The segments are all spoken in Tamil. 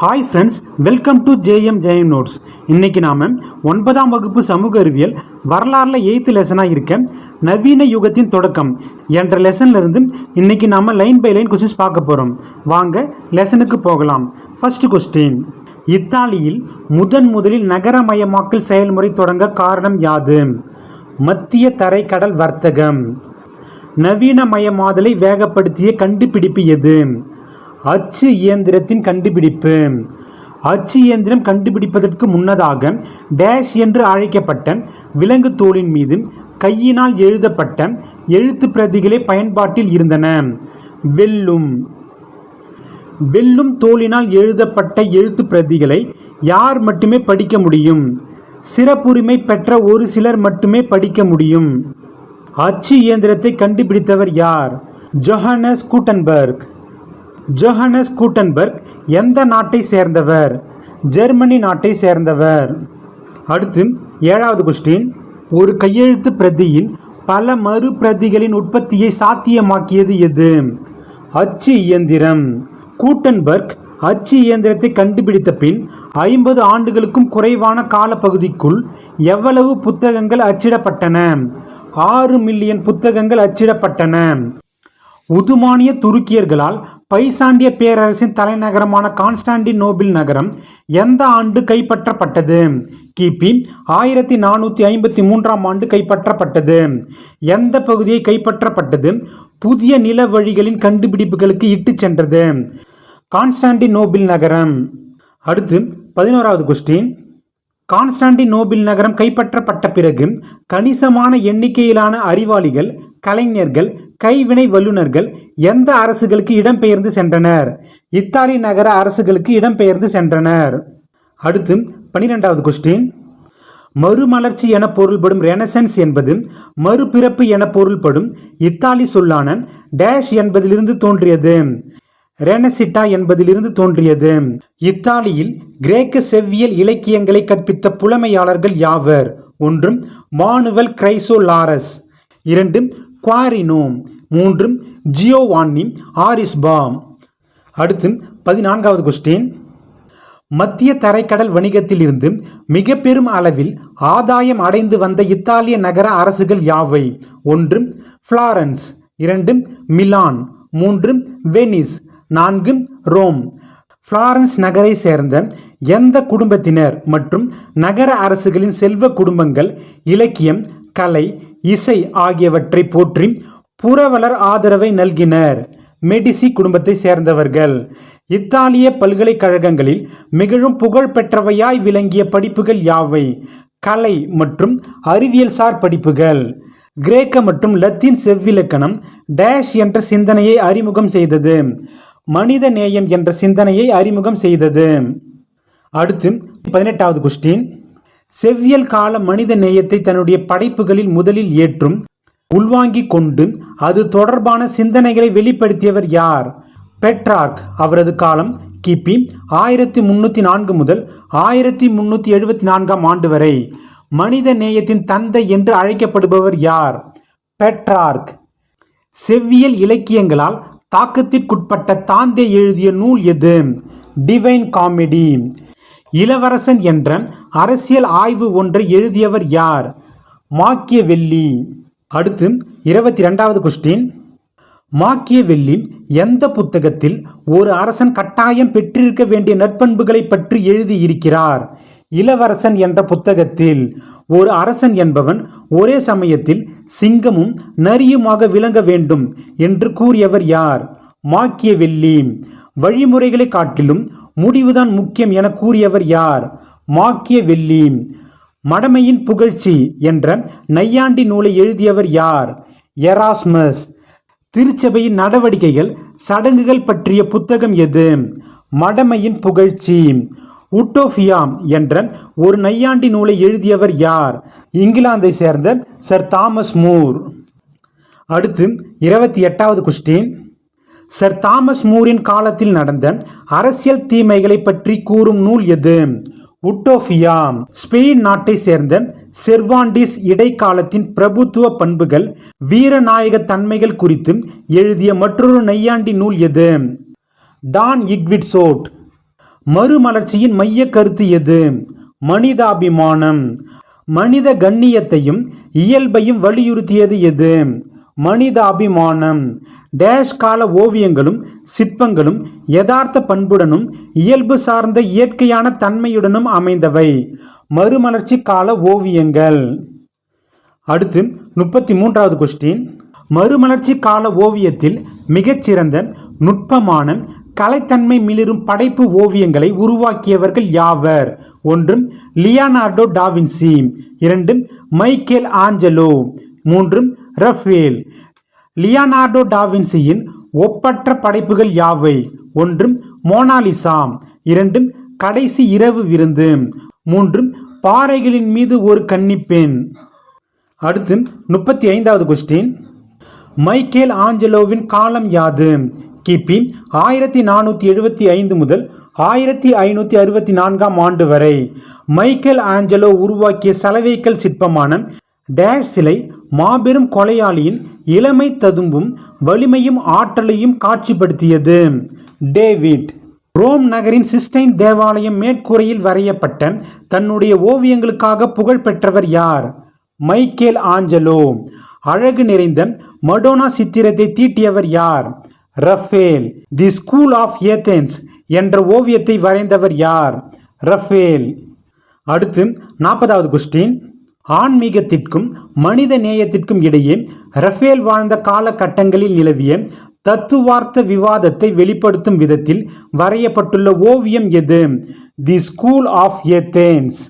Hi friends welcome to JM Jayam notes இன்றைக்கி நாம் ஒன்பதாம் வகுப்பு சமூக அறிவியல் வரலாறில் எயித்து லெசனாக இருக்க நவீன யுகத்தின் தொடக்கம் என்ற லெசன்லேருந்து இன்றைக்கி இன்னைக்கு லைன் பை லைன் கொஸ்டின்ஸ் பார்க்க போகிறோம் வாங்க லெசனுக்கு போகலாம். ஃபஸ்ட்டு கொஸ்டின் இத்தாலியில் முதன் முதலில் நகரமயமாக்கல் செயல்முறை தொடங்க காரணம் யாது? மத்திய தரைக்கடல் வர்த்தகம். நவீனமயமாதலை வேகப்படுத்திய கண்டுபிடிப்பு எது? அச்சு இயந்திரத்தின் கண்டுபிடிப்பு. அச்சு இயந்திரம் கண்டுபிடிப்பதற்கு முன்னதாக டேஷ் என்று அழைக்கப்பட்ட விலங்கு தோலின் மீது கையினால் எழுதப்பட்ட எழுத்து பிரதிகளே பயன்பாட்டில் இருந்தன. வெல்லும். வெல்லும் தோலினால் எழுதப்பட்ட எழுத்து பிரதிகளை யார் மட்டுமே படிக்க முடியும். சிறப்புரிமை பெற்ற ஒரு சிலர் மட்டுமே படிக்க முடியும். அச்சு இயந்திரத்தை கண்டுபிடித்தவர் யார்? ஜொஹனஸ் கூட்டன்பர்க். ஜொஹானஸ் கூட்டன்பர்க் எந்த நாட்டை சேர்ந்தவர்? ஜெர்மனி நாட்டை சேர்ந்தவர். அடுத்து ஏழாவது கொஸ்டின் ஒரு கையெழுத்து பிரதியின் பல மறு பிரதிகளின் உற்பத்தியை சாத்தியமாக்கியது எது? அச்சு இயந்திரம். கூட்டன்பர்க் அச்சு இயந்திரத்தை கண்டுபிடித்த பின் ஐம்பது ஆண்டுகளுக்கும் குறைவான காலப்பகுதிக்குள் எவ்வளவு புத்தகங்கள் அச்சிடப்பட்டன? ஆறு மில்லியன் புத்தகங்கள் அச்சிடப்பட்டன. உதுமானிய துருக்கியர்களால் பைசாண்டிய பேரரசின் தலைநகரமான கான்ஸ்டாண்டினோபிள் நகரம் எந்த ஆண்டு கைப்பற்றப்பட்டது? கிபி ஆயிரத்தி நானூற்றி ஐம்பத்தி மூன்றாம் ஆண்டு கைப்பற்றப்பட்டது. எந்த பகுதியை கைப்பற்றப்பட்டது? புதிய நில வழிகளின் கண்டுபிடிப்புகளுக்கு இட்டுச் சென்றது. கான்ஸ்டாண்டினோபிள் நகரம். அடுத்து பதினோராவது கொஸ்டின் கான்ஸ்டாண்டினோபிள் நகரம் கைப்பற்றப்பட்ட பிறகு கணிசமான எண்ணிக்கையிலான அறிவாளிகள் கலைஞர்கள் கைவினை வல்லுநர்கள் எந்த அரசுகளுக்கு இடம்பெயர்ந்து சென்றனர்? இத்தாலி நகர அரசுகளுக்கு இடம்பெயர்ந்து சென்றனர். அடுத்து பனிரெண்டாவது கொஸ்டின் மறுமலர்ச்சி என பொருள்படும் ரெனசன்ஸ் என்பது மறுபிறப்பு என பொருள்படும் இத்தாலி சொல்லான டேஷ் என்பதிலிருந்து தோன்றியது. ரெனசிட்டா என்பதிலிருந்து தோன்றியது. இத்தாலியில் கிரேக்க செவ்வியல் இலக்கியங்களை கற்பித்த புலமையாளர்கள் யாவர்? ஒன்று மானுவல் கிரைசோலாரஸ். இரண்டு குவாரினோம். மூன்று ஜியோவான்னி ஆரிஸ்பாம். அடுத்து பதினான்காவது கொஸ்டின் மத்திய தரைக்கடல் வணிகத்திலிருந்து மிக பெரும் அளவில் ஆதாயம் அடைந்து வந்த இத்தாலிய நகர அரசுகள் யாவை? ஒன்று ஃப்ளாரன்ஸ் இரண்டு மிலான் மூன்று வெனிஸ் நான்கு ரோம். ஃப்ளாரன்ஸ் நகரை சேர்ந்த எந்த குடும்பத்தினர் மற்றும் நகர அரசுகளின் செல்வ குடும்பங்கள் இலக்கியம் கலை இசை ஆகியவற்றை போற்றி புறவலர் ஆதரவை நல்கினர். மெடிசி குடும்பத்தை சேர்ந்தவர்கள். இத்தாலிய பல்கலைக்கழகங்களில் மிகவும் புகழ்பெற்றவையாய் விளங்கிய படிப்புகள் யாவை? கலை மற்றும் அறிவியல் சார் படிப்புகள். கிரேக்க மற்றும் லத்தீன் செவ்விலக்கணம் டேஷ் என்ற சிந்தனையை அறிமுகம் செய்தது. மனித நேயம் என்ற சிந்தனையை அறிமுகம் செய்தது. அடுத்து பதினெட்டாவது கொஸ்டின் செவ்வியல் கால மனித நேயத்தை தன்னுடைய படைப்புகளில் முதலில் ஏற்றும் உள்வாங்கிக் கொண்டு அது தொடர்பான சிந்தனைகளை வெளிப்படுத்தியவர் யார்? பெட்ரார்க் அவரது காலம் கிபி ஆயிரத்தி முன்னூற்றி நான்கு முதல் ஆயிரத்தி முன்னூற்றி எழுபத்தி நான்காம் ஆண்டு வரை. மனித நேயத்தின் தந்தை என்று அழைக்கப்படுபவர் யார்? பெட்ரார்க். செவ்வியல் இலக்கியங்களால் தாக்கத்திற்குட்பட்ட தாந்தே எழுதிய நூல் எது? Divine comedy. இளவரசன் என்ற அரசியல் ஆய்வு ஒன்றை எழுதியவர் யார்? மாக்கியவெல்லி. அடுத்து இருபத்தி ரெண்டாவது கொஸ்டின் மாக்கியவெல்லி எந்த புத்தகத்தில் ஒரு அரசன் கட்டாயம் பெற்றிருக்க வேண்டிய நட்பண்புகளை பற்றி எழுதியிருக்கிறார்? இளவரசன் என்ற புத்தகத்தில் ஒரு அரசன் என்பவன் ஒரே சமயத்தில் சிங்கமும் நரியுமாக விளங்க வேண்டும் என்று கூறியவர் யார்? மாக்கியவெல்லி. வழிமுறைகளை காட்டிலும் முடிவுதான் முக்கியம் என கூறியவர் யார்? மாக்கிய வெள்ளி மடமையின் புகழ்ச்சி என்ற நையாண்டி நூலை எழுதியவர் யார்? எராஸ்மஸ். திருச்சபையின் நடவடிக்கைகள் சடங்குகள் பற்றிய புத்தகம் எது? மடமையின் புகழ்ச்சி. உட்டோஃபியா என்ற ஒரு நையாண்டி நூலை எழுதியவர் யார்? இங்கிலாந்தை சேர்ந்த சர் தாமஸ் மூர். அடுத்து இருபத்தி எட்டாவது கொஸ்டின் சர் தாமஸ் மூரின் காலத்தில் நடந்த அரசியல் தீமைகளை பற்றி கூறும் நூல் எது? உட்டோஃபியா ஸ்பெயின் நாட்டை சேர்ந்த செர்வாண்டிஸ் இடைக்காலத்தின் பிரபுத்துவ பண்புகள் வீரநாயக தன்மைகள் குறித்து எழுதிய மற்றொரு நையாண்டி நூல் எது? Don Quixote. மறுமலர்ச்சியின் மைய கருத்து எது? மனிதாபிமானம். மனித கண்ணியத்தையும் இயல்பையும் வலியுறுத்தியது எது? மனிதாபிமானம். டேஷ் கால ஓவியங்களும் சிற்பங்களும் யதார்த்த பண்புடனும் இயல்பு சார்ந்த இயற்கையான தன்மையுடனும் அமைந்தவை. மறுமலர்ச்சி கால ஓவியங்கள். அடுத்து முப்பத்தி மூன்றாவது கொஸ்டின் மறுமலர்ச்சி கால ஓவியத்தில் மிகச்சிறந்த நுட்பமான கலைத்தன்மை மிளிரும் படைப்பு ஓவியங்களை உருவாக்கியவர்கள் யாவர்? ஒன்று லியானார்டோ டாவின்சி இரண்டு மைக்கேல் ஆஞ்சலோ. மூன்று ரஃபேல். லியானார்டோ டாவின்சியின் ஒப்பற்ற படைப்புகள் யாவை? ஒன்றும் மோனாலிசா இரண்டும் கடைசி இரவு விருந்து. மூன்றும் பாறைகளின் மீது ஒரு கன்னிப்பெண் அடுத்து முப்பத்தி ஐந்தாவது கொஸ்டின் மைக்கேல் ஆஞ்சலோவின் காலம் யாது? கிபி ஆயிரத்தி நானூற்றி எழுபத்தி ஐந்து முதல் ஆயிரத்தி ஐநூற்றி அறுபத்தி நான்காம் ஆண்டு வரை மைக்கேல் ஆஞ்சலோ உருவாக்கிய சலவைக்கல் சிற்பமான டேஷ் சிலை மாபெரும் கொலையாளியின் இளமை ததும்பும் வலிமையும் ஆற்றலையும் காட்சிப்படுத்தியது. டேவிட் ரோம் நகரின் சிஸ்டைன் தேவாலயம் மேற்கூரையில் வரையப்பட்ட தன்னுடைய ஓவியங்களுக்காக புகழ் பெற்றவர் யார்? Michelangelo. அழகு நிறைந்த மடோனா சித்திரத்தை தீட்டியவர் யார்? Raphael the school of Athens என்ற ஓவியத்தை வரைந்தவர் யார்? ரஃபேல். அடுத்து நாற்பதாவது கொஸ்டின். ஆன்மீகத்திற்கும் மனித நேயத்திற்கும் இடையே ரஃபேல் வாழ்ந்த காலகட்டங்களில் நிலவிய தத்துவார்த்த விவாதத்தை வெளிப்படுத்தும் விதத்தில் வரையப்பட்டுள்ள ஓவியம் எது? தி ஸ்கூல் ஆஃப் ஏத்தேன்ஸ்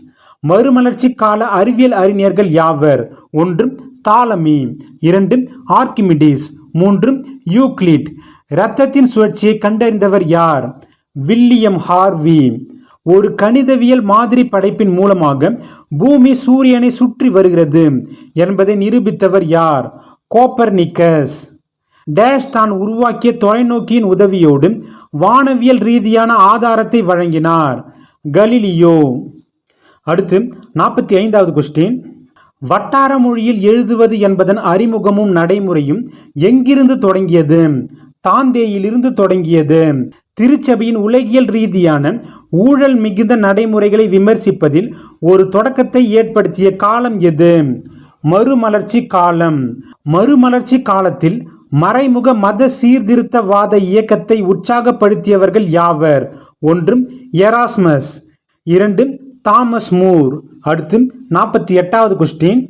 மறுமலர்ச்சி கால அறிவியல் அறிஞர்கள் யாவர்? ஒன்று தாலமி இரண்டு ஆர்கிமிடிஸ் மூன்று யூக்ளிட். இரத்தத்தின் சுழற்சியை கண்டறிந்தவர் யார்? William Harvey. ஒரு கணிதவியல் மாதிரி படைப்பின் மூலமாக பூமி சூரியனை சுற்றி வருகிறது என்பதை நிரூபித்தவர் யார்? கோப்பர்னிக்கஸ். டேஷ் தான் உருவாக்கிய தொலைநோக்கியின் உதவியோடு வானவியல் ரீதியான ஆதாரத்தை வழங்கினார். கலிலியோ. அடுத்து நாற்பத்தி ஐந்தாவது கொஸ்டின் வட்டார மொழியில் எழுதுவது என்பதன் அறிமுகமும் நடைமுறையும் எங்கிருந்து தொடங்கியது? தாந்தேயிலிருந்து தொடங்கியது. திருச்சபையின் உலகியல் ரீதியான ஊழல் மிகுந்த நடைமுறைகளை விமர்சிப்பதில் ஒரு தொடக்கத்தை ஏற்படுத்திய காலம் எது? மறுமலர்ச்சி காலம். மறுமலர்ச்சி காலத்தில் மறைமுக மத சீர்திருத்தவாத இயக்கத்தை உற்சாகப்படுத்தியவர்கள் யாவர்? ஒன்று எராஸ்மஸ். இரண்டு தாமஸ் மூர். அடுத்து நாற்பத்தி எட்டாவது கொஸ்டின்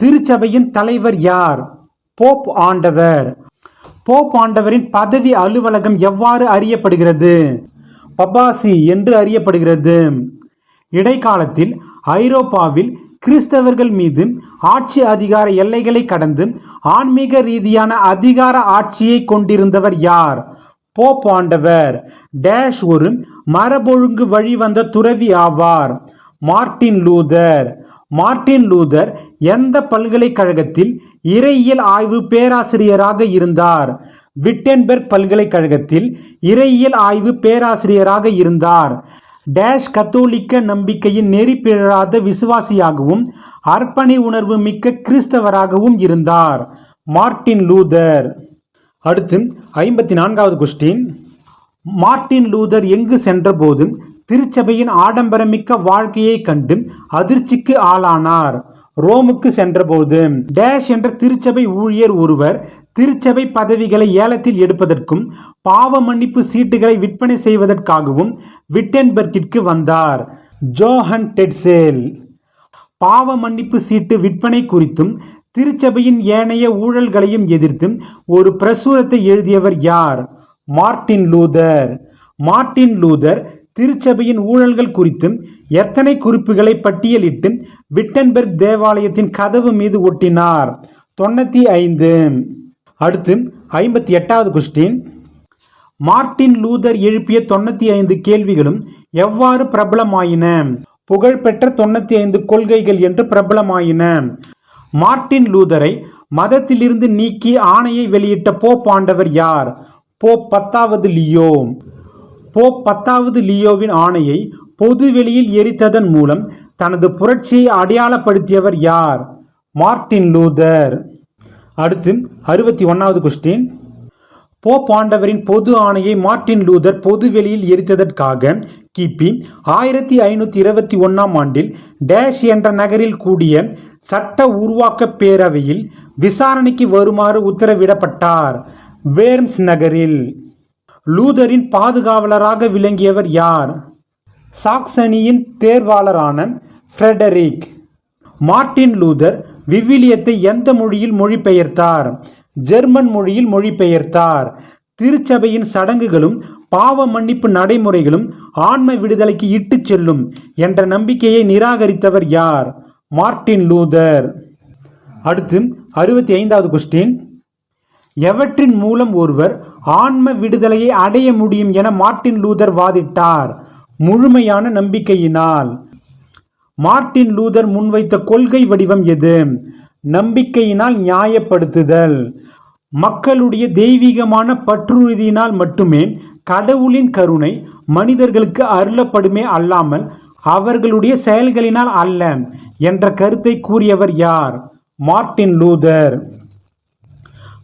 திருச்சபையின் தலைவர் யார்? போப் ஆண்டவர். போப் ஆண்டவரின் பதவி அலுவலகம் எவ்வாறு அறியப்படுகிறது? பபாசி என்று அறியப்படுகிறது. இடைக்காலத்தில் ஐரோப்பாவில் கிறிஸ்தவர்கள் மீது ஆட்சி அதிகார எல்லைகளை கடந்து ஆன்மீக ரீதியான அதிகார ஆட்சியை கொண்டிருந்தவர் யார்? போப் ஆண்டவர். டேஷ் ஒரு மரபொழுங்கு வழிவந்த துறவி ஆவார். Martin Luther. மார்ட்டின் லூதர் எந்த பல்கலைக்கழகத்தில் இறையியல் ஆய்வு பேராசிரியராக இருந்தார். விட்டன்பெர்க் பல்கலைக்கழகத்தில் இறையியல் ஆய்வு பேராசிரியராக இருந்தார். டேஷ் கத்தோலிக்க நம்பிக்கையின் நெறி விசுவாசியாகவும் அர்ப்பணி உணர்வு மிக்க கிறிஸ்தவராகவும் இருந்தார். Martin Luther. அடுத்து ஐம்பத்தி நான்காவது கொஸ்டின் மார்ட்டின் லூதர் எங்கு சென்றபோது திருச்சபையின் ஆடம்பரமிக்க வாழ்க்கையை கண்டு அதிர்ச்சிக்கு ஆளானார். ரோமுக்கு சென்றபோது டேஷ் என்ற திருச்சபை ஊழியர் ஒருவர் திருச்சபை பதவிகளை ஏலத்தில் எடுப்பதற்கும் பாவ மன்னிப்பு சீட்டுகளை விற்பனை செய்வதற்காகவும் விட்டன்பர்க்கிற்கு வந்தார். Johann Tetzel. பாவ மன்னிப்பு சீட்டு விற்பனை குறித்தும் திருச்சபையின் ஏனைய ஊழல்களையும் எதிர்த்து ஒரு பிரசுரத்தை எழுதியவர் யார்? Martin Luther. மார்ட்டின் லூதர் திருச்சபையின் ஊழல்கள் குறித்தும் எத்தனை குறிப்புகளை பட்டியலிட்டு விட்டன்பெர்க் தேவாலயத்தின் கதவு மீது ஒட்டினார்? தொண்ணூற்றி ஐந்து. அடுத்து ஐம்பத்தி எட்டாவது கொஸ்டின் மார்ட்டின் லூதர் எழுப்பிய தொண்ணூற்றி ஐந்து கேள்விகளும் எவ்வாறு பிரபலமாயின? புகழ்பெற்ற தொண்ணூற்றி ஐந்து கொள்கைகள் என்று பிரபலமாயின. மார்ட்டின் லூதரை மதத்திலிருந்து நீக்கி ஆணையை வெளியிட்ட போப் ஆண்டவர் யார்? போப் பத்தாவது லியோ. போப் பத்தாவது லியோவின் ஆணையை பொதுவெளியில் எரித்ததன் மூலம் தனது புரட்சியை அடையாளப்படுத்தியவர் யார்? Martin Luther. அடுத்து அறுபத்தி ஒன்றாவது கொஸ்டின் போப் ஆண்டவரின் பொது ஆணையை மார்ட்டின் லூதர் பொதுவெளியில் எரித்ததற்காக கிபி ஆயிரத்தி ஐநூற்றி இருபத்தி ஒன்றாம் ஆண்டில் டேஷ் என்ற நகரில் கூடிய சட்ட உருவாக்க பேரவையில் விசாரணைக்கு வருமாறு உத்தரவிடப்பட்டார். வேர்ம்ஸ் நகரில். லூதரின் பாதுகாவலராக விளங்கியவர் யார்? சாக்சனியின் தேர்வாளரான ஃப்ரெடரிக் மார்ட்டின் லூதர் விவிலியத்தை எந்த மொழியில் மொழிபெயர்த்தார்? ஜெர்மன் மொழியில் மொழிபெயர்த்தார். திருச்சபையின் சடங்குகளும் பாவ மன்னிப்பு நடைமுறைகளும் ஆன்ம விடுதலைக்கு இட்டுச் செல்லும் என்ற நம்பிக்கையை நிராகரித்தவர் யார்? Martin Luther. அடுத்து அறுபத்தி ஐந்தாவது கொஸ்டின் எவற்றின் மூலம் ஒருவர் ஆன்ம விடுதலையை அடைய முடியும் என மார்ட்டின் லூதர் வாதிட்டார்? முழுமையான நம்பிக்கையினால். மார்ட்டின் லூதர் முன்வைத்த கொள்கை வடிவம் எது? நம்பிக்கையினால் நியாயப்படுத்துதல். மக்களுடைய தெய்வீகமான பற்றுறுதியினால் மட்டுமே கடவுளின் கருணை மனிதர்களுக்கு அருளப்படுமே அல்லாமல் அவர்களுடைய செயல்களினால் அல்ல என்ற கருத்தை கூறியவர் யார்? Martin Luther.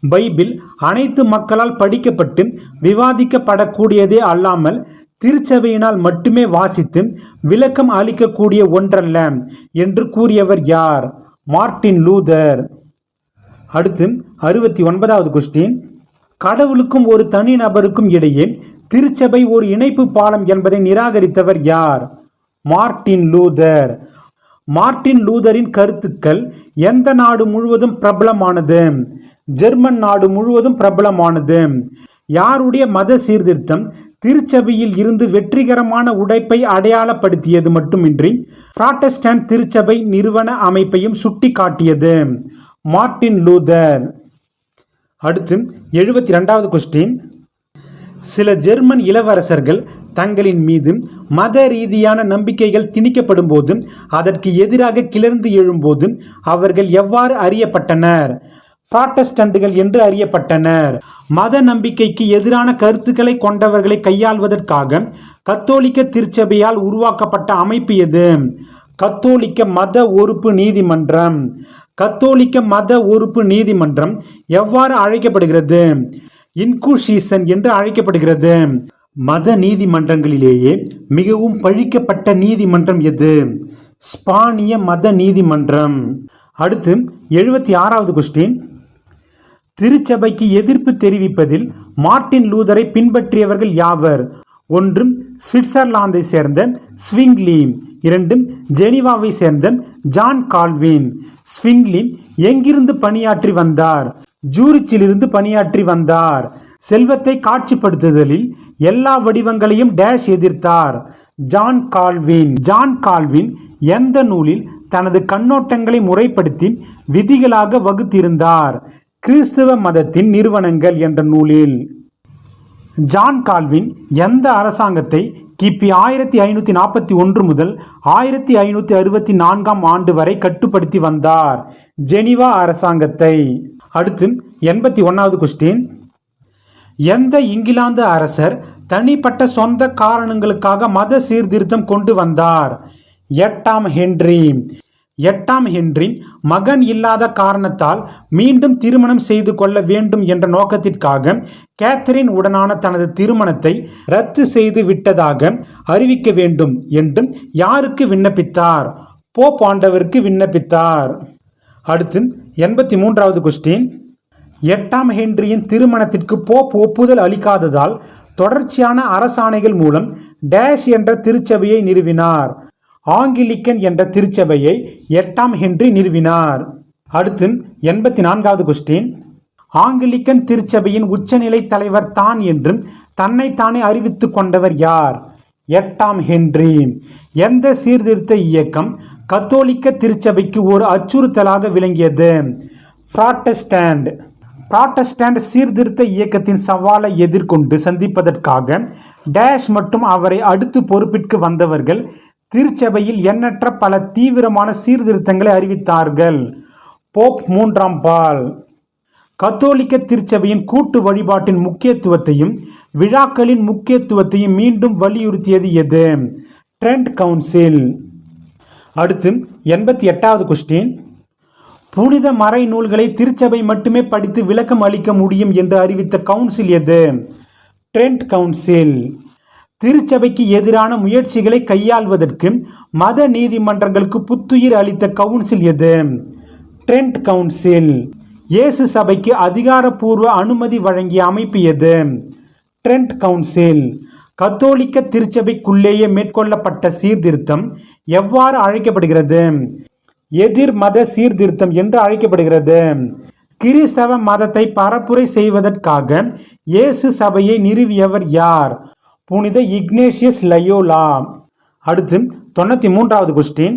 பைபிள் அனைத்து மக்களால் படிக்கப்பட்டு விவாதிக்கப்படக்கூடியதே அல்லாமல் திருச்சபையினால் மட்டுமே வாசித்து விளக்கம் அளிக்கக்கூடிய ஒன்றல்ல என்று கூறியவர் யார்? Martin Luther. அடுத்து அறுபத்தி ஒன்பதாவது கொஸ்டின். கடவுளுக்கும் ஒரு தனி நபருக்கும் இடையே திருச்சபை ஒரு இணைப்பு பாலம் என்பதை நிராகரித்தவர் யார்? Martin Luther. மார்ட்டின் லூதரின் கருத்துக்கள் எந்த நாடு முழுவதும் பிரபலமானது? ஜெர்மன் நாடு முழுவதும் பிரபலமானது. யாருடைய மத சீர்திருத்தம் திருச்சபையில் இருந்து வெற்றிகரமான உடைப்பை அடையாளப்படுத்தியது மட்டுமின்றி புராட்டஸ்டன்ட் திருச்சபை நிறுவன அமைப்பையும் சுட்டி காட்டியது மார்ட்டின் லூதர். அடுத்து எழுபத்தி ரெண்டாவது கொஸ்டின் சில ஜெர்மன் இளவரசர்கள் தங்களின் மீது மத ரீதியான நம்பிக்கைகள் திணிக்கப்படும் போது அதற்கு எதிராக கிளர்ந்து எழும்போது அவர்கள் எவ்வாறு அறியப்பட்டனர்? புராட்டஸ்டண்டுகள் என்று அறியப்பட்டனர். மத நம்பிக்கைக்கு எதிரான கருத்துக்களை கொண்டவர்களை கையாள்வதற்காக கத்தோலிக்க திருச்சபையால் உருவாக்கப்பட்ட அமைப்பு எது? கத்தோலிக்க மத உறுப்பு நீதிமன்றம். கத்தோலிக்க மத உறுப்பு நீதிமன்றம் எவ்வாறு அழைக்கப்படுகிறது? இன்குஷீசன் என்று அழைக்கப்படுகிறது. மத நீதிமன்றங்களிலேயே மிகவும் பழிக்கப்பட்ட நீதிமன்றம் எது? ஸ்பானிய மத நீதிமன்றம். அடுத்து எழுபத்தி ஆறாவது கொஸ்டின் திருச்சபைக்கு எதிர்ப்பு தெரிவிப்பதில் மார்ட்டின் லூதரை பின்பற்றியவர்கள் யாவர்? ஒன்றும் சுவிட்சர்லாந்தை சேர்ந்த ஸ்விங்லி இரண்டும் ஜெனீவாவை சேர்ந்த ஜான் கால்வின். ஸ்விங்லி எங்கிருந்து பணியாற்றி வந்தார்? ஜூரிச்சிலிருந்து பணியாற்றி வந்தார். செல்வத்தை காட்சிப்படுத்துதலில் எல்லா வடிவங்களையும் டேஷ் எதிர்த்தார். ஜான் கால்வின் ஜான் கால்வின் எந்த நூலில் தனது கண்ணோட்டங்களை முறைப்படுத்தி விதிகளாக வகுத்திருந்தார்? கிறிஸ்தவ மதத்தின் நிறுவனங்கள் என்ற நூலில் ஜான் கால்வின் எந்த அரசாங்கத்தை கிபி ஆயிரத்தி ஐநூற்றி நாற்பத்தி ஒன்று முதல் ஆயிரத்தி ஐநூற்றி அறுபத்தி நான்காம் ஆண்டு வரை கட்டுப்படுத்தி வந்தார்? ஜெனிவா அரசாங்கத்தை. அடுத்து எண்பத்தி ஒன்றாவது கொஸ்டின் எந்த இங்கிலாந்து அரசர் தனிப்பட்ட சொந்த காரணங்களுக்காக மத சீர்திருத்தம் கொண்டு வந்தார்? எட்டாம் ஹென்றி. எட்டாம் ஹென்றின் மகன் இல்லாத காரணத்தால் மீண்டும் திருமணம் செய்து கொள்ள வேண்டும் என்ற நோக்கத்திற்காக கேத்தரின் உடனான தனது திருமணத்தை ரத்து செய்து விட்டதாக அறிவிக்க வேண்டும் என்றும் யாருக்கு விண்ணப்பித்தார்? போப் ஆண்டவருக்கு விண்ணப்பித்தார். அடுத்து எண்பத்தி மூன்றாவது கொஸ்டின் எட்டாம் ஹென்ரியின் திருமணத்திற்கு போப் ஒப்புதல் அளிக்காததால் தொடர்ச்சியான அரசாணைகள் மூலம் டேஷ் என்ற திருச்சபையை நிறுவினார். ஆங்கிலிக்கன் என்ற திருச்சபையை எட்டாம் ஹென்றி நிறுவினார். அடுத்து எண்பத்தி நான்காவது கொஸ்டின் ஆங்கிலிக்கன் திருச்சபையின் உச்சநிலை தலைவர் தான் என்றும் தன்னைத்தானே அறிவித்துக் கொண்டவர் யார்? எட்டாம் ஹென்றி. எந்த சீர்திருத்த இயக்கம் கத்தோலிக்க திருச்சபைக்கு ஒரு அச்சுறுத்தலாக விளங்கியது? ப்ராட்டஸ்டாண்ட். புராட்டஸ்டாண்ட் சீர்திருத்த இயக்கத்தின் சவாலை எதிர்கொண்டு சந்திப்பதற்காக டேஷ் மற்றும் அவரை அடுத்து பொறுப்பிற்கு வந்தவர்கள் திருச்சபையில் எண்ணற்ற பல தீவிரமான சீர்திருத்தங்களை அறிவித்தார்கள். போப் மூன்றாம் பால். கத்தோலிக்க திருச்சபையின் கூட்டு வழிபாட்டின் முக்கியத்துவத்தையும் விழாக்களின் முக்கியத்துவத்தையும் மீண்டும் வலியுறுத்தியது எது? Trent council. அடுத்து எண்பத்தி எட்டாவது கொஸ்டின் புனித மறை நூல்களை திருச்சபை மட்டுமே படித்து விளக்கம் அளிக்க முடியும் என்று அறிவித்த கவுன்சில் எது? Trent council. திருச்சபைக்கு எதிரான முயற்சிகளை கையாள்வதற்கு மத நீதிமன்றங்களுக்கு புத்துயிர் அளித்த கவுன்சில் எது? Trent council. இயேசு சபைக்கு அதிகாரப்பூர்வ அனுமதி வழங்கிய அமைப்பு எது? Trent council. கத்தோலிக்க திருச்சபைக்குள்ளேயே மேற்கொள்ளப்பட்ட சீர்திருத்தம் எவ்வாறு அழைக்கப்படுகிறது? எதிர் மத சீர்திருத்தம் என்று அழைக்கப்படுகிறது. கிறிஸ்தவ மதத்தை பரப்புரை செய்வதற்காக இயேசு சபையை நிறுவியவர் யார்? புனித இக்னேஷியஸ் லயோலா அடுத்து தொண்ணூற்றி மூன்றாவது கொஸ்டின்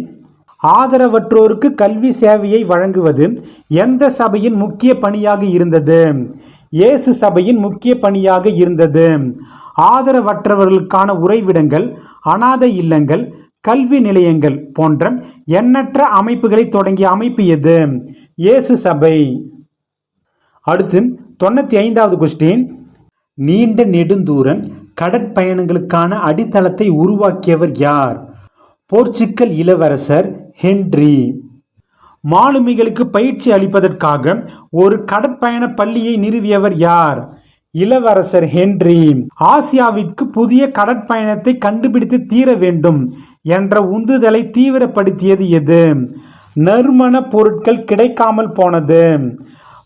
ஆதரவற்றோருக்கு கல்வி சேவையை வழங்குவது எந்த சபையின் முக்கிய பணியாக இருந்தது? இயேசு சபையின் முக்கிய பணியாக இருந்தது. ஆதரவற்றவர்களுக்கான உறைவிடங்கள் அனாதை இல்லங்கள் கல்வி நிலையங்கள் போன்ற எண்ணற்ற அமைப்புகளை தொடங்கிய அமைப்பு எது? இயேசு சபை. அடுத்து தொண்ணூற்றி ஐந்தாவது கொஸ்டின் நீண்ட நெடுந்தூரம் கடற்பயணங்களுக்கான அடித்தளத்தை உருவாக்கியவர் யார்? போர்ச்சுக்கல் இளவரசர் ஹென்றி. மாலுமிகளுக்கு பயிற்சி அளிப்பதற்காக ஒரு கடற்பயண பள்ளியை நிறுவியவர் யார்? இளவரசர் ஹென்றி. ஆசியாவிற்கு புதிய கடற்பயணத்தை கண்டுபிடித்து தீர வேண்டும் என்ற உந்துதலை தீவிரப்படுத்தியது எது? நறுமண பொருட்கள் கிடைக்காமல் போனது.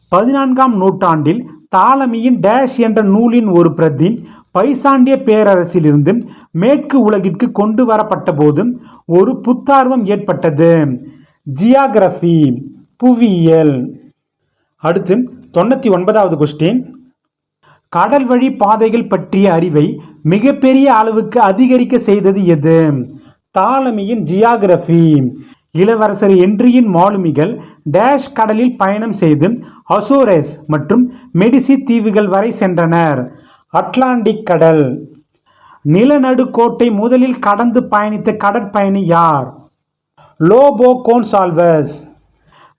பதினான்காம் நூற்றாண்டில் தாலமியின் டேஷ் என்ற நூலின் ஒரு பிரதி பைசாண்டிய பேரரசிலிருந்து மேற்கு உலகிற்கு கொண்டு வரப்பட்ட போது ஒரு புத்தார்வம் ஏற்பட்டது. ஜியாகிரபி புவியியல். அடுத்து தொண்ணூற்றி ஒன்பதாவது கொஸ்டின் கடல் வழி பாதைகள் பற்றிய அறிவை மிகப்பெரிய அளவுக்கு அதிகரிக்க செய்தது எது? தாலமியின் ஜியாகிரபி. இளவரசர் என்றியின் மாலுமிகள் டேஷ் கடலில் பயணம் செய்து அசோரஸ் மற்றும் மெடிசி தீவுகள் வரை சென்றனர். அட்லாண்டிக் கடல். நிலநடுக்கோட்டை முதலில் கடந்து பயணித்த கடற்பயணி யார்? லோபோ கோன்சால்வஸ்.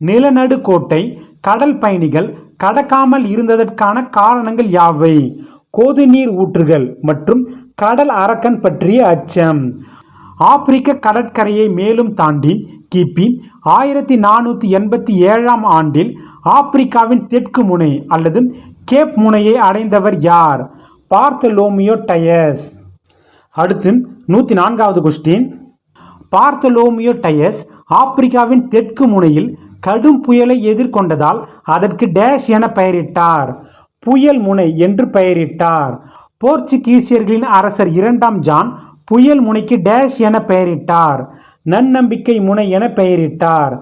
நிலநடுக்கோட்டை கடல் பயணிகள் கடக்காமல் இருந்ததற்கான காரணங்கள் யாவை? கொதிநீர் ஊற்றுகள் மற்றும் கடல் அரக்கன் பற்றிய அச்சம். ஆப்பிரிக்க கடற்கரையை மேலும் தாண்டி கிபி ஆயிரத்தி நானூற்றி எண்பத்தி ஏழாம் ஆண்டில் ஆப்பிரிக்காவின் தெற்கு முனை அல்லது கேப் முனையை அடைந்தவர் யார்? பார்த்தலோமியோ டயஸ் அடுத்து நூற்றி நான்காவது கொஸ்டின் பார்த்தலோமியோ டயஸ் ஆப்பிரிக்காவின் தெற்கு முனையில் கடும் புயலை எதிர்கொண்டதால் அதற்கு டேஷ் என பெயரிட்டார். புயல் முனை என்று பெயரிட்டார். போர்ச்சுகீசியர்களின் அரசர் இரண்டாம் ஜான் புயல் முனைக்கு டேஷ் என பெயரிட்டார். நன்னம்பிக்கை முனை என பெயரிட்டார்.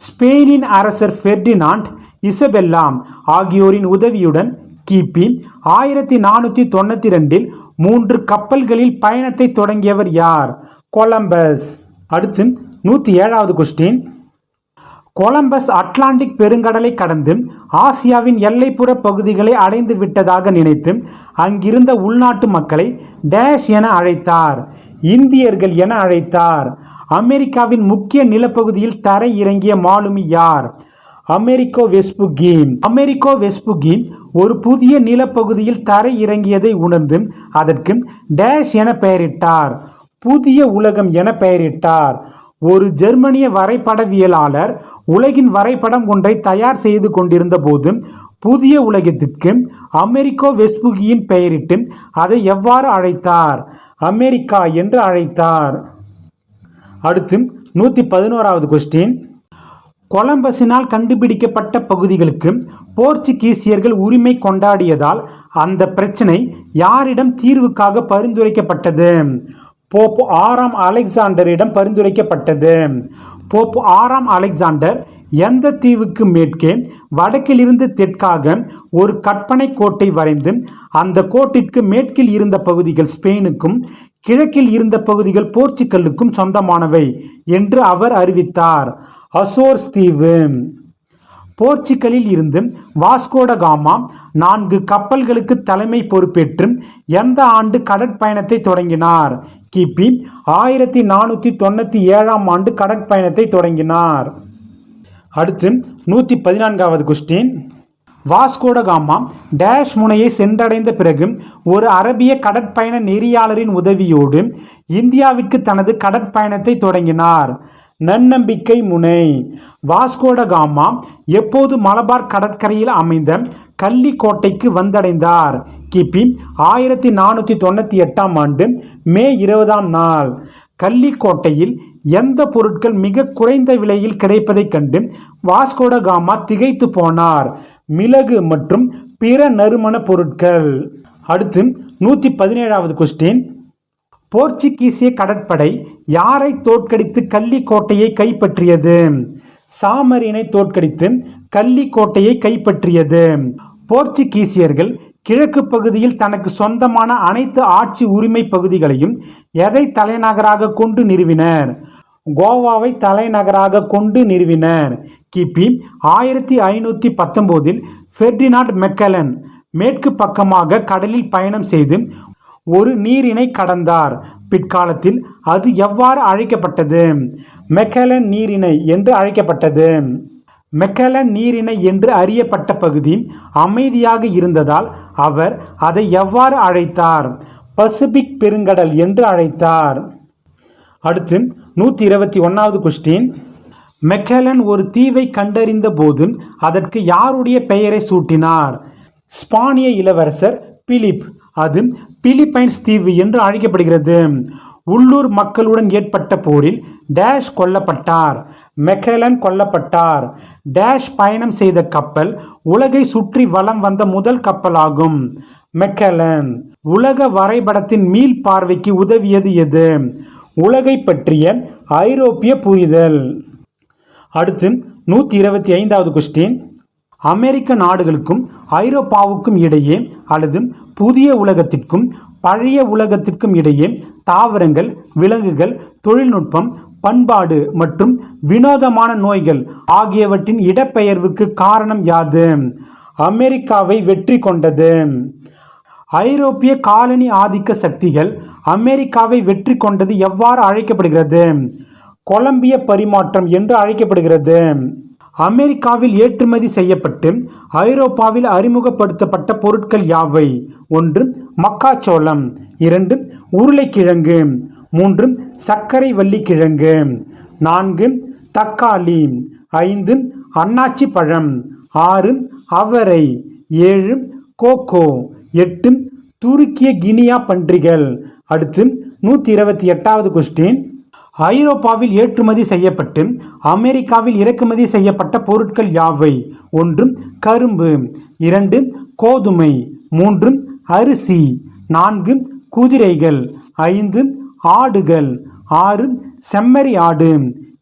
ஸ்பெயினின் அரசர் ஃபெர்டினாண்ட் இசபெல்லாம் ஆகியோரின் உதவியுடன் கிபி ஆயிரத்தி நானூற்றி தொண்ணூற்றி ரெண்டில் மூன்று கப்பல்களில் பயணத்தை தொடங்கியவர் யார்? கொலம்பஸ். அடுத்து நூற்றி ஏழாவது கொஸ்டின் கொலம்பஸ் அட்லாண்டிக் பெருங்கடலை கடந்து ஆசியாவின் எல்லைப்புற பகுதிகளை அடைந்து விட்டதாக நினைத்து அங்கிருந்த உள்நாட்டு மக்களை டேஷ் என அழைத்தார். இந்தியர்கள் என அழைத்தார். அமெரிக்காவின் முக்கிய நிலப்பகுதியில் தரை இறங்கிய மாலுமி யார்? அமெரிக்கோ வெஸ்புகின் அமெரிக்கோ வெஸ்புகின் ஒரு புதிய நிலப்பகுதியில் தரை இறங்கியதை உணர்ந்து அதற்கு டேஷ் என பெயரிட்டார். புதிய உலகம் என பெயரிட்டார். ஒரு ஜெர்மனிய வரைபடவியலாளர் உலகின் வரைபடம் ஒன்றை தயார் செய்து கொண்டிருந்த போது புதிய உலகத்திற்கு அமெரிக்கோ வெஸ்புகியின் பெயரிட்டு அதை எவ்வாறு அழைத்தார்? அமெரிக்கா என்று அழைத்தார். அடுத்து நூற்றி பதினோராவது கொஸ்டின் கொலம்பஸினால் கண்டுபிடிக்கப்பட்ட பகுதிகளுக்கு போர்ச்சுகீசியர்கள் உரிமை கொண்டாடியதால் அந்த பிரச்சனை யாரிடம் தீர்வுக்காக பரிந்துரைக்கப்பட்டது? போப் ஆறாம் அலெக்சாண்டரிடம் பரிந்துரைக்கப்பட்டது. போப் ஆறாம் அலெக்சாண்டர் எந்த தீவுக்கு மேற்கே வடக்கிலிருந்து தெற்காக ஒரு கற்பனை கோட்டை வரைந்து அந்த கோட்டிற்கு மேற்கில் இருந்த பகுதிகள் ஸ்பெயினுக்கும் கிழக்கில் இருந்த பகுதிகள் போர்ச்சுகலுக்கும் சொந்தமானவை என்று அவர் அறிவித்தார். அசோர்ஸ் தீவு போர்ச்சுகலில் இருந்து வாஸ்கோட காமா நான்கு கப்பல்களுக்கு தலைமை பொறுப்பேற்று எந்த ஆண்டு கடற்பயணத்தை தொடங்கினார்? கிபி ஆயிரத்தி நானூற்றி தொண்ணூற்றி ஏழாம் ஆண்டு கடற்பயணத்தை தொடங்கினார். அடுத்து நூற்றி பதினான்காவது கொஸ்டின் வாஸ்கோட காமா டேஷ் முனையை சென்றடைந்த பிறகு ஒரு அரபிய கடற்பயண நெறியாளரின் உதவியோடு இந்தியாவிற்கு தனது கடற்பயணத்தை தொடங்கினார். நன்னம்பிக்கை முனை. வாஸ்கோடகாமா எப்போது மலபார் கடற்கரையில் அமைந்த கள்ளிக்கோட்டைக்கு வந்தடைந்தார். கிபி ஆயிரத்தி நானூற்றி தொண்ணூற்றி எட்டாம் ஆண்டு மே இருபதாம் நாள். கள்ளிக்கோட்டையில் எந்த பொருட்கள் மிக குறைந்த விலையில் கிடைப்பதைக் கண்டு வாஸ்கோடகாமா திகைத்து போனார். மிளகு மற்றும் பிற நறுமண பொருட்கள். அடுத்து நூற்றி பதினேழாவது கொஸ்டின் போர்ச்சுகீசிய கடற்படை யாரை தோற்கடித்து கள்ளிக்கோட்டையை கைப்பற்றியது? சாமரினை தோற்கடித்து கள்ளிக்கோட்டையை கைப்பற்றியது. போர்ச்சுகீசியர்கள் கிழக்கு பகுதியில் தனக்கு சொந்தமான அனைத்து ஆட்சி உரிமை பகுதிகளையும் எதை தலைநகராக கொண்டு நிறுவினர்? கோவாவை தலைநகராக கொண்டு நிறுவினர். கிபி ஆயிரத்தி ஐநூற்றி பத்தொம்போதில் ஃபெர்டினாட் மெக்கலன் மேற்கு பக்கமாக கடலில் பயணம் செய்து ஒரு நீரினை கடந்தார். பிற்காலத்தில் அது எவ்வாறு அழைக்கப்பட்டது? மெக்கலன் நீரிணை என்று அழைக்கப்பட்டது. மெக்கலன் நீரிணை என்று அறியப்பட்ட பகுதி அமைதியாக இருந்ததால் அவர் அதை எவ்வாறு அழைத்தார்? பசிபிக் பெருங்கடல் என்று அழைத்தார். அடுத்து நூற்றி இருபத்தி ஒன்றாவது கொஸ்டின் மெக்கலன் ஒரு தீவை கண்டறிந்த போது அதற்கு யாருடைய பெயரை சூட்டினார்? ஸ்பானிய இளவரசர் பிலிப். அது பிலிப்பைன்ஸ் தீவு என்று அழைக்கப்படுகிறது. உள்ளூர் மக்களுடன் ஏற்பட்ட போரில் டேஷ் கொல்லப்பட்டார் மெக்கலன் கொல்லப்பட்டார். டேஷ் பயணம் செய்த கப்பல் உலகை சுற்றி வலம் வந்த முதல் கப்பலாகும். மெக்கலன் உலக வரைபடத்தின் மீள் பார்வைக்கு உதவியது எது? உலகை பற்றிய ஐரோப்பிய புரிதல். அடுத்து நூற்றி இருபத்தி ஐந்தாவது கொஸ்டின் அமெரிக்க நாடுகளுக்கும் ஐரோப்பாவுக்கும் இடையே அல்லது புதிய உலகத்திற்கும் பழைய உலகத்திற்கும் இடையே தாவரங்கள் விலங்குகள் தொழில்நுட்பம் பண்பாடு மற்றும் வினோதமான நோய்கள் ஆகியவற்றின் இடப்பெயர்வுக்கு காரணம் யாது? அமெரிக்காவை வெற்றி கொண்டது. ஐரோப்பிய காலனி ஆதிக்க சக்திகள் அமெரிக்காவை வெற்றி கொண்டது எவ்வாறு அழைக்கப்படுகிறது? கொலம்பிய பரிமாற்றம் என்று அழைக்கப்படுகிறது. அமெரிக்காவில் ஏற்றுமதி செய்யப்பட்டு ஐரோப்பாவில் அறிமுகப்படுத்தப்பட்ட பொருட்கள் யாவை? ஒன்று மக்காச்சோளம். இரண்டு உருளைக்கிழங்கு. மூன்று சர்க்கரை வள்ளிக்கிழங்கு. நான்கு தக்காளி. ஐந்து அன்னாச்சி பழம். ஆறு அவரை. ஏழு கோகோ. எட்டு துருக்கிய கினியா பன்றிகள். அடுத்து நூற்றி இருபத்தி எட்டாவது கொஸ்டின் ஐரோப்பாவில் ஏற்றுமதி செய்யப்பட்டு அமெரிக்காவில் இறக்குமதி செய்யப்பட்ட பொருட்கள் யாவை? ஒன்று கரும்பு இரண்டு கோதுமை மூன்று அரிசி நான்கு குதிரைகள் ஐந்து ஆடுகள் ஆறு செம்மறி ஆடு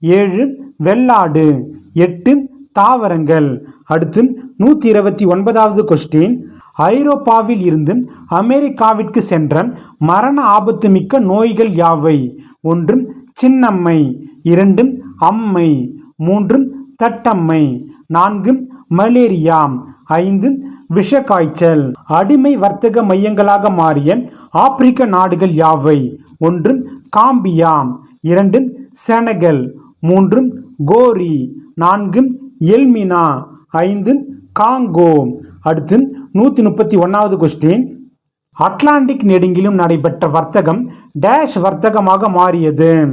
ஏழு வெள்ளாடு எட்டு தாவரங்கள். அடுத்து நூற்றி இருபத்தி ஒன்பதாவது கொஸ்டின் ஐரோப்பாவில் இருந்து அமெரிக்காவிற்கு சென்ற மரண ஆபத்து மிக்க நோய்கள் யாவை? ஒன்று சின்னம்மை இரண்டும் அம்மை மூன்றும் தட்டம்மை நான்கு மலேரியா ஐந்து விஷக்காய்ச்சல். அடிமை வர்த்தக மையங்களாக மாறிய ஆப்பிரிக்க நாடுகள் யாவை? ஒன்று காம்பியா இரண்டு செனகல் மூன்று கோரி நான்கு எல்மினா ஐந்து காங்கோ. அடுத்து நூற்றி முப்பத்தி ஒன்றாவது கொஸ்டின் அட்லாண்டிக் நெடுங்கிலும் நடைபெற்ற வர்த்தகம் டேஷ் வர்த்தகமாக மாறியது.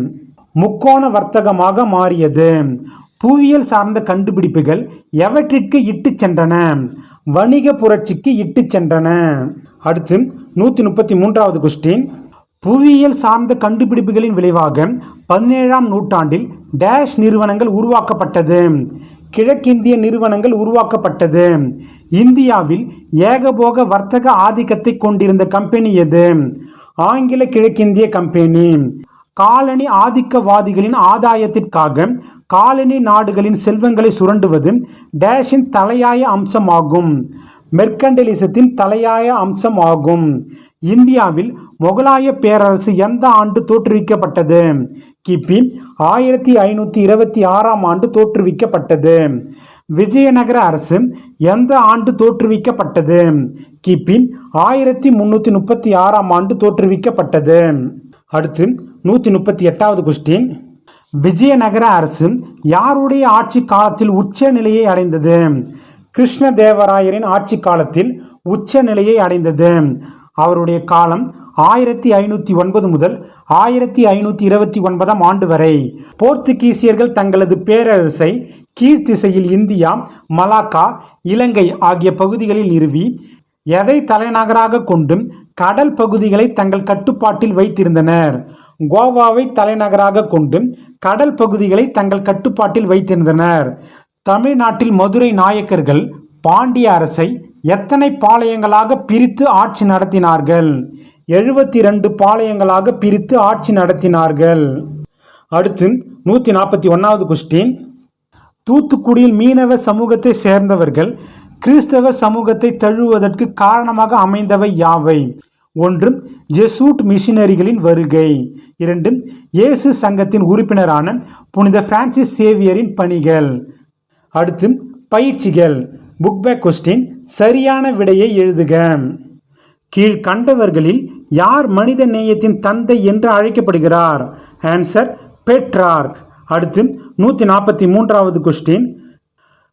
முக்கோண வர்த்தகமாக மாறியது. புவியியல் சார்ந்த கண்டுபிடிப்புகள் எவற்றிற்கு இட்டுச் சென்றன? வணிக புரட்சிக்கு இட்டுச் சென்றன. அடுத்து நூற்றி முப்பத்தி மூன்றாவது கொஸ்டின் புவியியல் சார்ந்த கண்டுபிடிப்புகளின் விளைவாக பதினேழாம் நூற்றாண்டில் டேஷ் நிறுவனங்கள் உருவாக்கப்பட்டது. கிழக்கிந்திய நிறுவனங்கள் உருவாக்கப்பட்டது. இந்தியாவில் ஏகபோக வர்த்தக ஆதிக்கத்தை கொண்டிருந்த கம்பெனி எது? ஆங்கில கிழக்கிந்திய கம்பெனி. காலனி ஆதிக்கவாதிகளின் ஆதாயத்திற்காக காலனி நாடுகளின் செல்வங்களை சுரண்டுவது டேஷின் தலையாய அம்சமாகும். மெர்கண்டலிசத்தின் தலையாய அம்சம் ஆகும் இந்தியாவில் முகலாய பேரரசு எந்த ஆண்டு தோற்றுவிக்கப்பட்டது? கிபி ஆயிரத்தி ஐநூற்றி இருபத்தி ஆறாம் ஆண்டு தோற்றுவிக்கப்பட்டது. விஜயநகர அரசு எந்த ஆண்டு தோற்றுவிக்கப்பட்டது? கிபி ஆயிரத்தி முன்னூற்றி முப்பத்தி ஆறாம் ஆண்டு தோற்றுவிக்கப்பட்டது. அடுத்து நூற்றி முப்பத்தி எட்டாவது கொஸ்டின் விஜயநகர அரசு யாருடைய ஆட்சி காலத்தில் உச்ச நிலையை அடைந்தது? கிருஷ்ணதேவராயரின் ஆட்சி காலத்தில் உச்ச நிலையை அடைந்தது. அவருடைய காலம் ஆயிரத்தி ஐநூற்றி ஒன்பது முதல் ஆயிரத்தி ஐநூற்றி இருபத்தி ஒன்பதாம் ஆண்டு வரை போர்த்துகீசியர்கள் தங்களது பேரரசை கீழ்த்திசையில் இந்தியா மலாக்கா இலங்கை ஆகிய பகுதிகளில் நிறுவி எதை தலைநகராக கொண்டும் கடல் பகுதிகளை தங்கள் கட்டுப்பாட்டில் வைத்திருந்தனர். கோவாவை தலைநகராக கொண்டும் கடல் பகுதிகளை தங்கள் கட்டுப்பாட்டில் வைத்திருந்தனர். தமிழ்நாட்டில் மதுரை நாயக்கர்கள் பாண்டிய அரசை எத்தனை பாளையங்களாக பிரித்து ஆட்சி நடத்தினார்கள்? எழுபத்தி ரெண்டு பாளையங்களாக பிரித்து ஆட்சி நடத்தினார்கள். அடுத்து நூற்றி நாற்பத்தி ஒன்றாவது கொஸ்டின் தூத்துக்குடியில் மீனவ சமூகத்தை சேர்ந்தவர்கள் கிறிஸ்தவ சமூகத்தை தழுவுவதற்கு காரணமாக அமைந்தவை யாவை? ஒன்று ஜெசூட் மிஷினரிகளின் வருகை. இரண்டு இயேசு சங்கத்தின் உறுப்பினரான புனித பிரான்சிஸ் சேவியரின் பணிகள். அடுத்து பயிற்சிகள். புக் பேக் கொஸ்டின் சரியான விடையை எழுதுக. கீழ்கண்டவர்களில் யார் மனித நேயத்தின் தந்தை என்று அழைக்கப்படுகிறார்? ஆன்சர் பெட்ரார்க் அடுத்து நூற்றி நாற்பத்தி மூன்றாவது கொஸ்டின்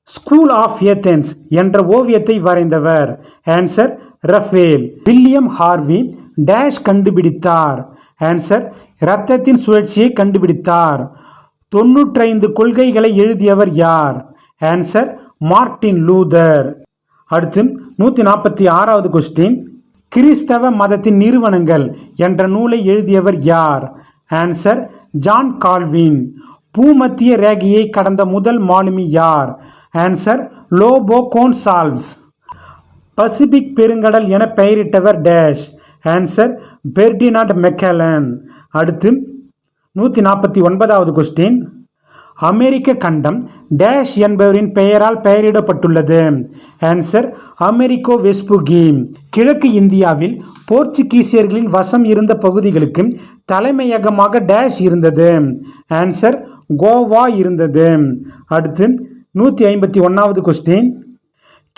ஸ்கூல் ஆஃப் ஏத்தென்ஸ் என்ற ஓவியத்தை வரைந்தவர். Answer Raphael William Harvey dash கண்டுபிடித்தார். ஆன்சர் இரத்தத்தின் சுழற்சியை கண்டுபிடித்தார். தொன்னூற்றைந்து கொள்கைகளை எழுதியவர் யார்? ஆன்சர் மார்ட்டின் லூதர் அடுத்து நூற்றி நாற்பத்தி ஆறாவது கொஸ்டின் கிறிஸ்தவ மதத்தின் நிறுவனங்கள் என்ற நூலை எழுதியவர் யார்? ஆன்சர் ஜான் கால்வின் பூமத்திய ரேகையை கடந்த முதல் மாலுமி யார்? ஆன்சர் லோபோ கோன்சால்வ்ஸ் பசிபிக் பெருங்கடல் என பெயரிட்டவர் டேஷ். ஆன்சர் பெர்டினாட் மெக்கலன் அடுத்து நூற்றி நாற்பத்தி ஒன்பதாவது கொஸ்டின் அமெரிக்க கண்டம் டேஷ் என்பவரின் பெயரால் பெயரிடப்பட்டுள்ளது. Answer Americo Vespucci. கிழக்கு இந்தியாவில் போர்ச்சுகீசியர்களின் வசம் இருந்த பகுதிகளுக்கு தலைமையகமாக டேஷ் இருந்தது. ஆன்சர் கோவா இருந்தது. அடுத்து நூற்றி ஐம்பத்தி ஒன்றாவது கொஸ்டின்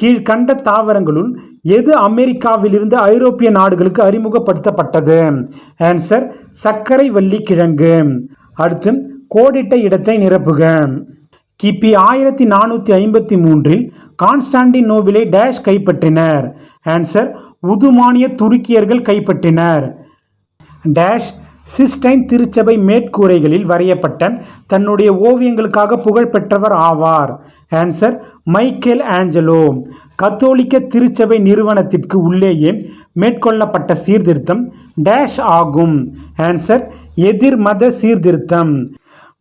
கீழ்கண்ட தாவரங்களுள் எது அமெரிக்காவிலிருந்து ஐரோப்பிய நாடுகளுக்கு அறிமுகப்படுத்தப்பட்டது? ஆன்சர் சர்க்கரை வள்ளி கிழங்கு. அடுத்து கோடிட்ட இடத்தை நிரப்புக. கிபி ஆயிரத்தி நானூற்றி ஐம்பத்தி மூன்றில் கான்ஸ்டாண்டின் நோபிலை டேஷ் கைப்பற்றினர். ஆன்சர் உதுமானிய துருக்கியர்கள் கைப்பற்றினர். டேஷ் சிஸ்டைன் திருச்சபை மேற்கூரைகளில் வரையப்பட்ட தன்னுடைய ஓவியங்களுக்காக புகழ்பெற்றவர் ஆவார். Answer Michelangelo. கத்தோலிக்க திருச்சபை நிறுவனத்திற்கு உள்ளேயே மேற்கொள்ளப்பட்ட சீர்திருத்தம் டேஷ் ஆகும். ஆன்சர் எதிர் மத சீர்திருத்தம்.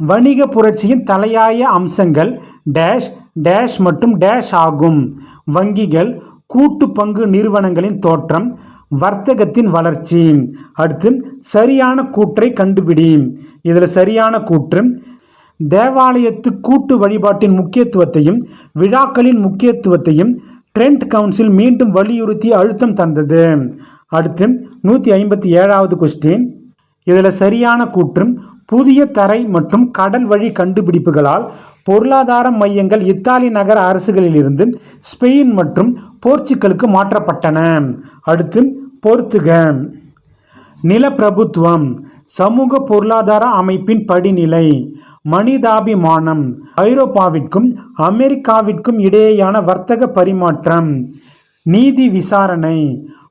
வணிக புரட்சியின் தலையாய அம்சங்கள் டேஷ் டேஷ் மற்றும் டேஷ் ஆகும். வங்கிகள் கூட்டு பங்கு நிறுவனங்களின் தோற்றம் வர்த்தகத்தின் வளர்ச்சி. அடுத்து சரியான கூற்றை கண்டுபிடி. இதில் சரியான கூற்று தேவாலயத்து கூட்டு வழிபாட்டின் முக்கியத்துவத்தையும் விழாக்களின் முக்கியத்துவத்தையும் ட்ரெண்ட் கவுன்சில் மீண்டும் வலியுறுத்தி அழுத்தம் தந்தது. அடுத்து நூற்றி ஐம்பத்தி ஏழாவது கொஸ்டின் இதில் சரியான கூற்றும் புதிய தரை மற்றும் கடல் வழி கண்டுபிடிப்புகளால் பொருளாதார மையங்கள் இத்தாலி நகர அரசுகளிலிருந்து ஸ்பெயின் மற்றும் போர்ச்சுகலுக்கு மாற்றப்பட்டன. அடுத்து பொறுத்துக நிலப்பிரபுத்துவம். சமூக பொருளாதார அமைப்பின் படிநிலை. மனிதாபிமானம். ஐரோப்பாவிற்கும் அமெரிக்காவிற்கும் இடையேயான வர்த்தக பரிமாற்றம். நீதி விசாரணை.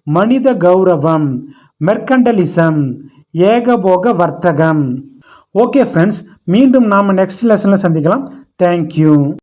மனித கௌரவம். மெர்கண்டலிசம் ஏகபோக வர்த்தகம். ஓகே ஃப்ரெண்ட்ஸ் மீண்டும் நாம் நெக்ஸ்ட் லெசனில் சந்திக்கலாம். தேங்க்யூ